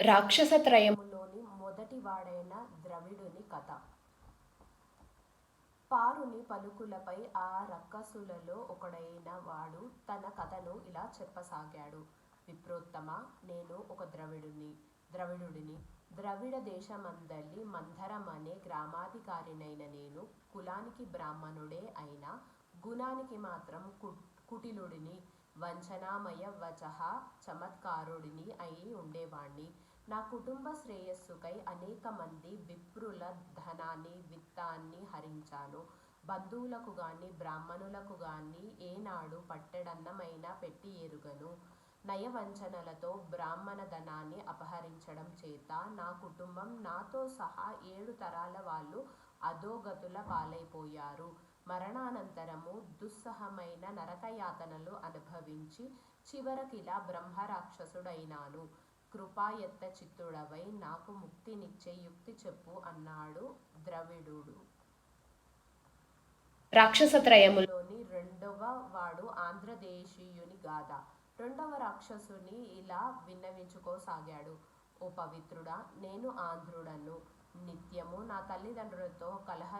రాక్షసత్రయములోని మొదటి వాడైన ద్రవిడుని కథ. పారుని పలుకులపై ఆ రక్కసులలో ఒకడైన వాడు తన కథను ఇలా చెప్పసాగాడు. విప్రోత్తమ నేను ఒక ద్రవిడుని ద్రవిడుడిని. ద్రవిడ దేశమందలి అనే గ్రామాధికారినైన నేను కులానికి బ్రాహ్మణుడే అయినా గుణానికి మాత్రం కు- కుటిలుడిని. వంచనామయ వచః చమత్కారుడిని అయి ఉండేవాణ్ణి. నా కుటుంబ శ్రేయస్సుకై అనేక మంది విప్రుల ధనాన్ని విత్తాన్ని హరించాను. బంధువులకు గాని బ్రాహ్మణులకు గాని ఏనాడు పట్టెడన్నమైనా పెట్టి ఎరుగను. నయవంచనలతో బ్రాహ్మణ ధనాన్ని అపహరించడం చేత నా కుటుంబం నాతో సహా ఏడు తరాల వాళ్ళు అధోగతుల పాలైపోయారు. మరణానంతరము దుస్సహమైన నరకయాతనలు అనుభవించి చివరకిలా బ్రహ్మరాక్షసుడైనాను. కృపాయత్త చిత్తుడవై నాకు ముక్తినిచ్చే యుక్తి చెప్పు అన్నాడు ద్రవిడుడు. రాక్షసత్రయములోని రెండవ వాడు ఆంధ్రదేశీయుని గాథ. రెండవ రాక్షసుని ఇలా విన్నవించుకోసాగాడు. ఓ పవిత్రుడా నేను ఆంధ్రుడను. నిత్యము నా తల్లిదండ్రులతో కలహ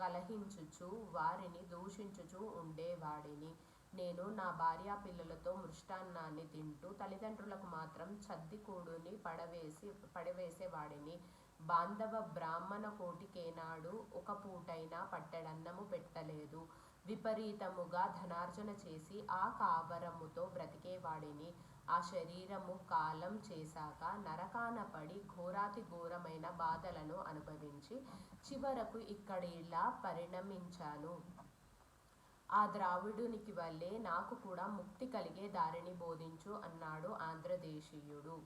కలహించుచు వారిని దూషించుచు ఉండేవాడిని. నేను నా భార్య పిల్లలతో మృష్టాన్నాన్ని తింటూ తల్లిదండ్రులకు మాత్రం చద్దికూడుని పడవేసి పడవేసేవాడిని. బాంధవ బ్రాహ్మణ కోటికేనాడు ఒక పూటైనా పట్టెడన్నము పెట్టలేదు. విపరీతముగా ధనార్జన చేసి ఆ కావరముతో బ్రతికేవాడిని. ఆ శరీరము కాలం చేశాక నరకాన పడి ఘోరాతి ఘోరమైన బాధలను అనుభవించి చివరకు ఇక్కడ ఇలా పరిణమించాను. ఆ ద్రావిడునికి వల్లే నాకు కూడా ముక్తి కలిగే దారిని బోధించు అన్నాడు ఆంధ్రదేశీయుడు.